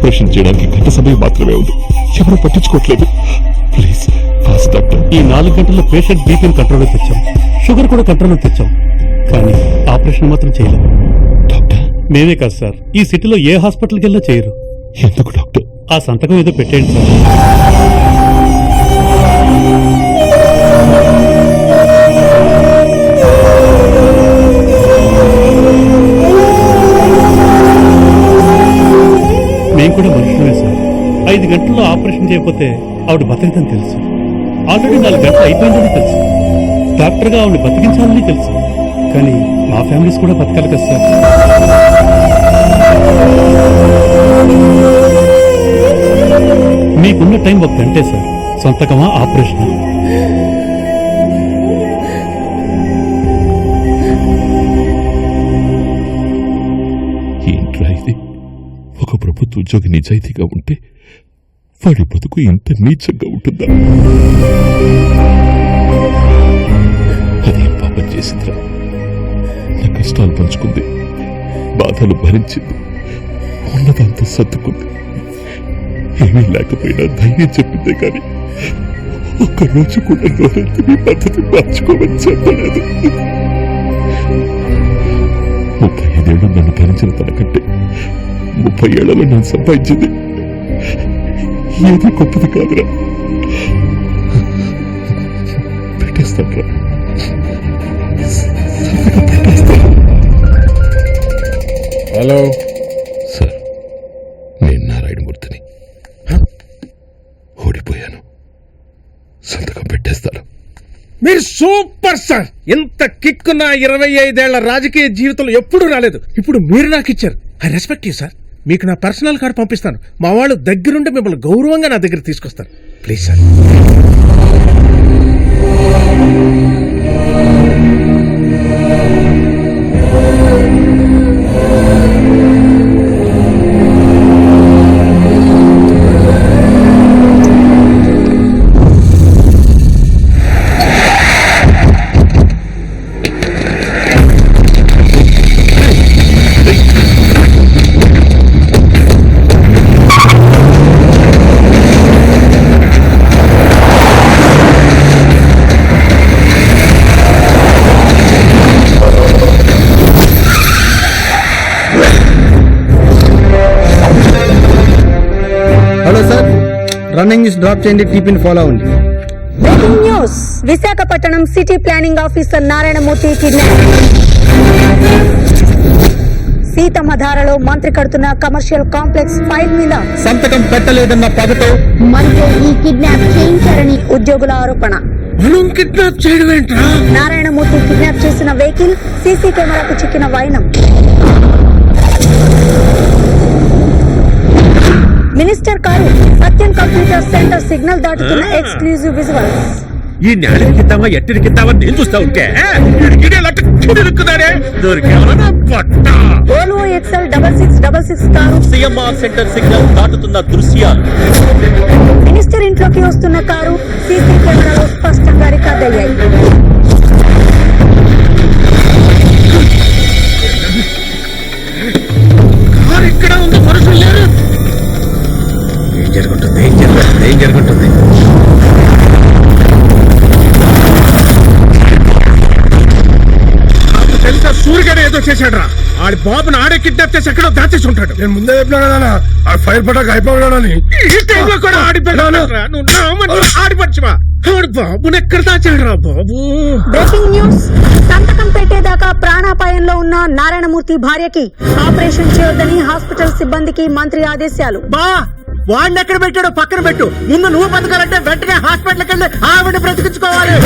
Operation చేయడానికి గంట సమయం మాత్రమే ఉంది. ఎవరు పట్టించుకోవట్లేదు. Please fast doctor. ఈ నాలుగు గంటల్లో పేషెంట్ బీపీని కంట్రోల్లో తెచ్చాం. షుగర్ కూడా కంట్రోల్లో తెచ్చాం. కానీ ఆపరేషన్ మాత్రం చేయలేం డాక్టర్? మేమే కాదు సార్. ఈ సిటీలో ఏ హాస్పిటల్కి వెళ్ళినా చేయరు. ఎందుకు డాక్టర్? ఆ సంతకం ఏదో పెట్టేయండి సార్. కూడా మనుషులమే సార్. ఐదు గంటల్లో ఆపరేషన్ చేయకపోతే ఆవిడ బతకదని తెలుసు. ఆల్రెడీ నాలుగు గంటలు అయిపోయిందని తెలుసు. డాక్టర్గా ఆవిడ బతికించాలని తెలుసు. కానీ మా ఫ్యామిలీస్ కూడా బతకాలి కదా సార్. మీకున్న టైం ఒక గంటే సార్. సొంతకమా ఆపరేషన్? ఏంట్రా ఇది? ఒక ప్రభుత్వ ఉద్యోగి నిజాయితీగా ఉంటే వాడి బతుకు ఇంత నీచంగా ఉంటుందా? అదేం పాపం చేసిందిరా. నా కష్టాలు పంచుకుంది. బాధలు భరించింది. ఉన్నదంతా సర్దుకుంది. ఏమీ లేకపోయినా ధైర్యం చెప్పిందే కానీ ఒక్కరోజు కూడా నోరెత్తి మీ పద్ధతి మార్చుకోమని చెప్పలేదు. ముప్పై ఐదేళ్ళు నన్ను భరించిన తనకంటే ముప్పై ఏళ్ళలో నేను సంపాదించింది ఏది గొప్పది కాదురా. పెట్టేస్తాడ్రా హలో. సార్ నేను నారాయణమూర్తిని. ఓడిపోయాను. సంతకం పెట్టేస్తాను. మీరు సూపర్ సార్. ఎంత కిక్ నా ఇరవై ఐదేళ్ళ రాజకీయ జీవితంలో ఎప్పుడూ రాలేదు. ఇప్పుడు మీరు నాకు ఇచ్చారు. I respect you sir. మీకు నా పర్సనల్ కార్ పంపిస్తాను. మా వాళ్ళు దగ్గరుండి మిమ్మల్ని గౌరవంగా నా దగ్గర తీసుకొస్తారు. Please sir. న్యూస్ డ్రాప్ చేయండి టీపీని ఫాలో అవ్వండి breaking news Visakhapatnam city planning officer Narayanamurthy kidnap సీతమ్మధారలో మంత్రి కడుతున్న కమర్షియల్ కాంప్లెక్స్ ఫైల్ మీద సంతకం పెట్టలేదన్న పగతో మంత్రి ఈ కిడ్నాప్ చేయించారని ఉద్యోగుల ఆరోపణ. మనం కిడ్నాప్ చేయడం ఏంట్రా నారాయణమూర్తి కిడ్నాప్ చేసిన వెహికల్ సీసీ కెమెరాకు చిక్కిన వైనం. Minister car Satyam computer centre signal దాటుతున్న exclusive visuals. ఈ న్యాలకిద్దామా ఎట్టిరికిద్దామా నేను చూస్తా ఉంటే Volvo XL double six double six car. CMR centre signal దాటుతున్న దృశ్యాలు. మినిస్టర్ ఇంట్లోకి వస్తున్న కారు సీసీ కెమెరాలో స్పష్టంగా రికార్డ్ అయ్యాయి. చేశాడు రా ఆడి బాబుని ఆడే కిడ్నాప్ చేసి ఎక్కడో దాచేసి ఉంటాడు నేను ముందే చెప్పినా కదా ఆ ఫైర్ పటాక అయిపోయాడని ఈ టైంలో కూడా ఆడి. నువ్వు నా మనిషి ఆడి పచ్చివా ఆడి బాబుని ఎక్కడ దాచాడు రా బాబు? Breaking news. సంతకం పెట్టేదాకా ప్రాణాపాయంలో ఉన్న నారాయణమూర్తి భార్యకి ఆపరేషన్ చేయొద్దని హాస్పిటల్ సిబ్బందికి మంత్రి ఆదేశాలు. బా వాడిని ఎక్కడ పెట్టాడో పక్కన పెట్టు. ముందు నువ్వు బతకాలంటే వెంటనే హాస్పిటల్కి వెళ్ళి ఆవిడ బ్రతికించుకోవాలి.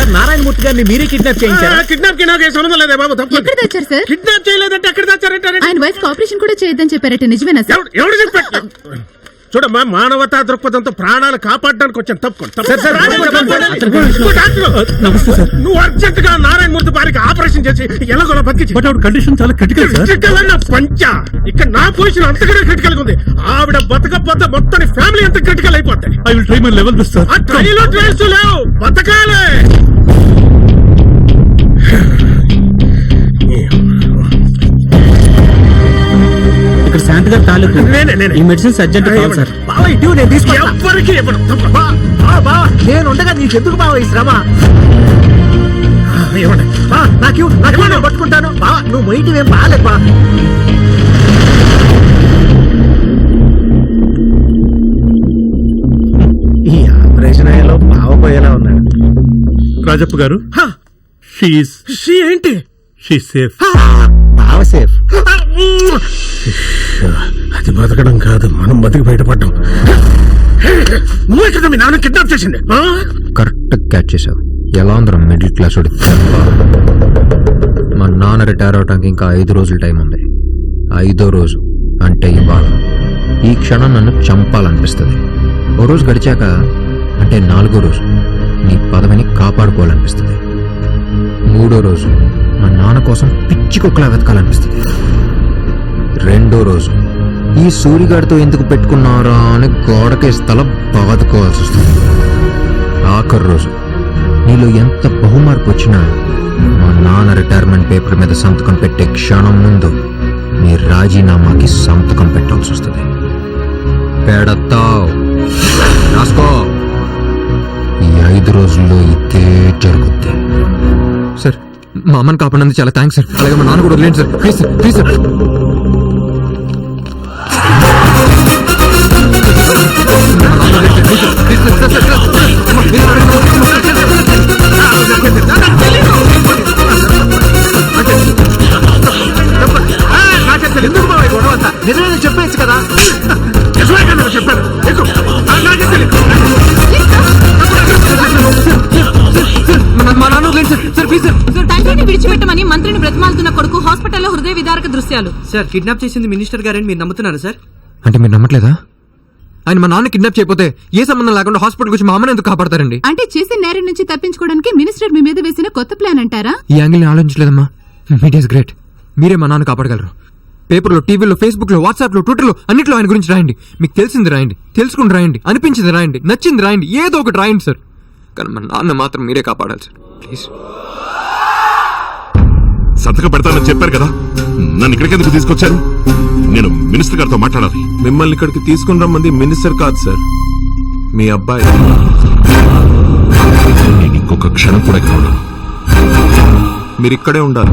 సార్ నారాయణమూర్తి గారిని మీరే కిడ్నాప్ చేయించారా? కిడ్నాప్కి నాకు ఏ సంబంధం లేదే బాబు తప్పు. ఎక్కడ తెచ్చారు సార్? కిడ్నాప్ చేయలేదంటే ఎక్కడ దాచారంటారు ఆయన వైఫ్ ఆపరేషన్ కూడా చేయొద్దని చెప్పారట నిజమేనా సార్? ఎవడు ఎవడు చెప్పాడు? చూడమ్మా మానవతా దృక్పథంతో ప్రాణాలు కాపాడడానికి వచ్చాను. తప్పుకోండి నమస్తే సార్. నువ్వు అర్జెంట్గా నారాయణమూర్తి వారికి ఆపరేషన్ చేసి ఎలాగోలా బతికి బట్ ఆవిడ కండిషన్ చాలా క్రిటికల్ సార్. క్రిటికల్ అన్న పంచ. ఇక్కడ నా పొజిషన్ అంతకన్నా క్రిటికల్ ఉంది. ఆవిడ బతకపోతే మొత్తం ఫ్యామిలీ అంత క్రిటికల్ అయిపోతాయి I will try my level best sir ఆ ట్రైలు ట్రైల్స్ లేవు. బతకాలే. గారు తాలూకు. నేనే నేనే ఈ మెడిసిన్స్ అర్జెంట్ కావాలి సార్. బావ ఇటు నేను తీసుకుంటా ఎవ్వరికి ఇవ్వను. బా బా. నేను ఉండగా నీకు ఎందుకు బావ ఈ శ్రమ? ఇవ్వండి బా నాకు నాకు నేను పట్టుకుంటాను. బా నువ్వు మొయిటి ఏం బాగాలేదు బా. ఈ ఆపరేషన్ అయ్యేలో బావ పోయేలా ఉన్నాడు. రాజప్ప గారు షీఈస్ షీ ఏంటి? షీ సేఫ్ బావ సేఫ్ అది బతకడం కాదు మనం బతికి బయటపడ్డాం. నువ్వే కదా మీ నాన్న కిడ్నాప్ చేసింది కరెక్ట్ క్యాచ్ చేసావు ఎలా అందరం మిడిల్ క్లాస్ మా నాన్న రిటైర్ అవడానికి ఇంకా ఐదు రోజులు టైం ఉంది. ఐదో రోజు అంటే ఇవాళ. ఈ క్షణం నన్ను చంపాలనిపిస్తుంది. ఓ రోజు గడిచాక అంటే నాలుగో రోజు నీ పదవిని కాపాడుకోవాలనిపిస్తుంది. మూడో రోజు మా నాన్న కోసం పిచ్చి కుక్కలా వెతకాలనిపిస్తుంది. రెండో రోజు. ఈ సూరిగాడితో ఎందుకు పెట్టుకున్నారా అని గోడకేసి తల బాదుకోవాల్సి వస్తుంది. ఆఖరి రోజు. నీలో ఎంత బహుమార్పు వచ్చినా మా నాన్న రిటైర్మెంట్ పేపర్ మీద సంతకం పెట్టే క్షణం ముందు నీ రాజీనామాకి సంతకం పెట్టాల్సి వస్తుంది. పెడతావు రాసుకో. ఈ ఐదు రోజుల్లో ఇదే జరుగుద్ది. సార్ మా అమ్మని కాపాడినందుకు చాలా థ్యాంక్స్ సార్. అలాగే మా నాన్న కూడా వదిలేండి sir. Please sir please sir. ఎందుకు ఈ గొడవ అంతా? నిజమే చెప్పేచ్చు కదా నిజమే కదా చెప్పాను ఎక్కు. ఆ, నాకే తండ్రిని విడిచిపెట్టమని మంత్రిని బ్రతిమాలుతున్న కొడుకు హాస్పిటల్లో హృదయ విదారక దృశ్యాలు సార్ కిడ్నాప్ చేసింది మినిస్టర్ గారని మీరు నమ్ముతున్నారు సార్ అంటే మీరు నమ్మట్లేదా ఆయన మా నాన్న కిడ్నాప్ చేయకపోతే ఏ సంబంధం లేకుండా హాస్పిటల్కి వచ్చి మా అమ్మని ఎందుకు కాపాడతారండి? అంటే చేసిన నేరం నుంచి తప్పించుకోవడానికి మినిస్టర్ మీ మీద వేసిన కొత్త ప్లాన్ అంటారా? ఈ యాంగిల్ని ఆలోచించలేదమ్మా. Medias great. మీరే మా నాన్న కాపాడగలరు. పేపర్లో టీవీలో ఫేస్బుక్లో వాట్సాప్లో ట్విట్టర్లో అన్నిట్లో ఆయన గురించి రాయండి. మీకు తెలిసింది రాయండి. తెలుసుకుని రాయండి. అనిపించింది రాయండి. నచ్చింది రాయండి. ఏదో ఒకటి రాయండి సార్. కానీ మా నాన్న మాత్రం మీరే కాపాడాలి సార్. ప్లీజ్. సంతకం పెడతానని చెప్పారు కదా? నన్ను ఇక్కడికి ఎందుకు తీసుకొచ్చారు? నేను మినిస్టర్ గారితో మాట్లాడాలి. మిమ్మల్ని ఇక్కడికి తీసుకుని రమ్మంది మినిస్టర్ కాదు సార్. మీ అబ్బాయి. నేను ఇంకొక క్షణం కూడా ఇక్కడ ఉండను. మీరు ఇక్కడే ఉండాలి.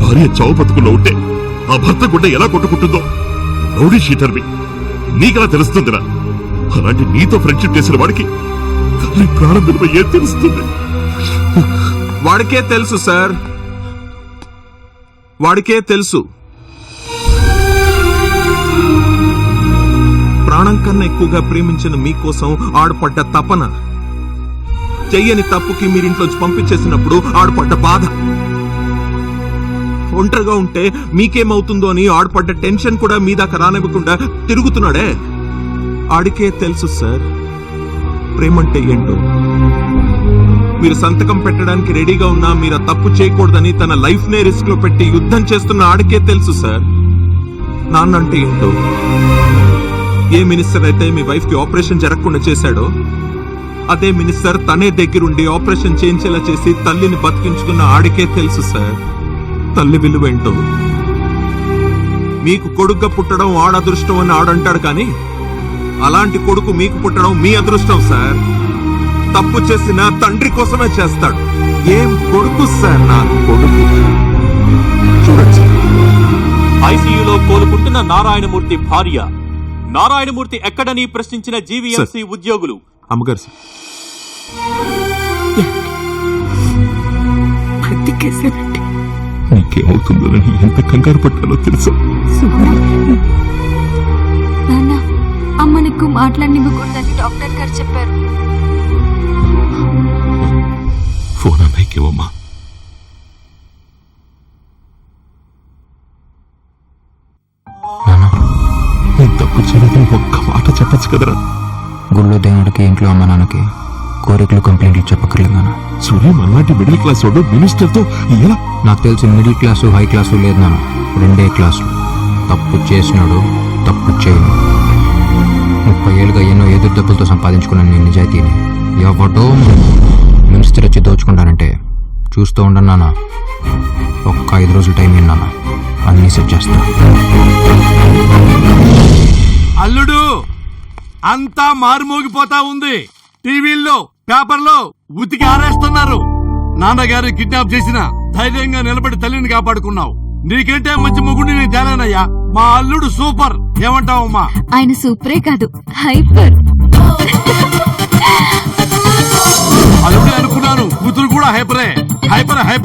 భార్య చావు బతుకుల్లో ఉంటే ఆ భర్త గుండె ఎలా కొట్టుకుంటుందో? రౌడీ షీటర్వి. నీకెలా తెలుస్తుందిరా? అలాంటి నీతో ఫ్రెండ్షిప్ చేసిన వాడికి తల్లి ప్రాణం విలువ ఏం తెలుస్తుంది? వాడికే తెలుసు సార్. వాడికే తెలుసు. ప్రాణం కన్నా ఎక్కువగా ప్రేమించిన మీకోసం ఆడపడ్డ తపన. చెయ్యని తప్పుకి మీరింట్లోంచి పంపించేసినప్పుడు ఆడపడ్డ బాధ. ఒంటరిగా ఉంటే మీకేమవుతుందో అని ఆడపడ్డ టెన్షన్ కూడా మీ దాకా రానివ్వకుండా తిరుగుతున్నాడే? ఆడికే తెలుసు సార్. ప్రేమంటే ఏంటో. మీరు సంతకం పెట్టడానికి రెడీగా ఉన్నా మీరు ఆ తప్పు చేయకూడదని తన లైఫ్ నే రిస్క్లో పెట్టి యుద్ధం చేస్తున్న ఆడికే తెలుసు సార్. నాన్న అంటే ఏంటో. ఏ మినిస్టర్ అయితే మీ వైఫ్కి ఆపరేషన్ జరగకుండా చేశాడో అదే మినిస్టర్ తనే దగ్గరుండి ఆపరేషన్ చేయించేలా చేసి తల్లిని బతికించుకున్న ఆడికే తెలుసు సార్. తల్లి విలువేంటో మీకు కొడుగ్గా పుట్టడం ఆడదృష్టం అని ఆడంటాడు కానీ అలాంటి కొడుకు మీకు పుట్టడం మీ అదృష్టం సార్. తప్పు చేసిన తండ్రి కోసమే చేస్తాడు. ఏం కొడుకు సార్ నా కొడుకు? చూడొచ్చు. ఐసీయూలో కోలుకుంటున్న నారాయణమూర్తి భార్య నారాయణమూర్తి ఎక్కడని ప్రశ్నించిన జీవీఎంసీ ఉద్యోగులు? అమ్మగారు సార్. నీకేమవుతుందోనని ఎంత కంగారు పట్టాలో తెలుసా? నాన్న అమ్మ నీకు మాట్లాడనివ్వకూడదని డాక్టర్ గారు చెప్పారు. ఫోన్ అన్నయ్యకేవమ్మా? చేయలేదని ఒక్క మాట చెప్పచ్చు కదరా? గుళ్ళో దేవుడికి ఇంట్లో అమ్మ నాన్నకి కోరికలు కంప్లైంట్లు చెప్పక్కర్లేదు నాన్న సూర్యం అలాంటి మిడిల్ క్లాస్ వాడు మినిస్టర్తో ఎలా? నాకు తెలిసి మిడిల్ క్లాసు హై క్లాసు లేదు నాన్న రెండే క్లాసులు. తప్పు చేసినాడు తప్పు చేయను. ముప్పై ఏళ్ళుగా ఎన్నో ఎదురు దెబ్బలతో సంపాదించుకున్న నేను నిజాయితీని. ఎవటో మినిస్టర్ వచ్చి దోచుకుంటానంటే చూస్తూ ఉండన్నానా? ఒక్క ఐదు రోజులు టైం ఇన్నానా? అన్నీ సెట్ చేస్తా. అల్లుడు అంతా మారుమోగిపోతా ఉంది. టీవీల్లో పేపర్లో ఉతికి ఆరేస్తున్నారు. నాన్నగారు కిడ్నాప్ చేసిన ధైర్యంగా నిలబడి తల్లిని కాపాడుకున్నావు. నీకంటే మంచి మొగుడిని నేను తేలేనయ్యా. మా అల్లుడు సూపర్. ఏమంటావమ్మా? ఆయన సూపరే కాదు హైపర్. అల్లుడే అనుకున్నాను కూతురు కూడా హైపరే. Hyper hyper.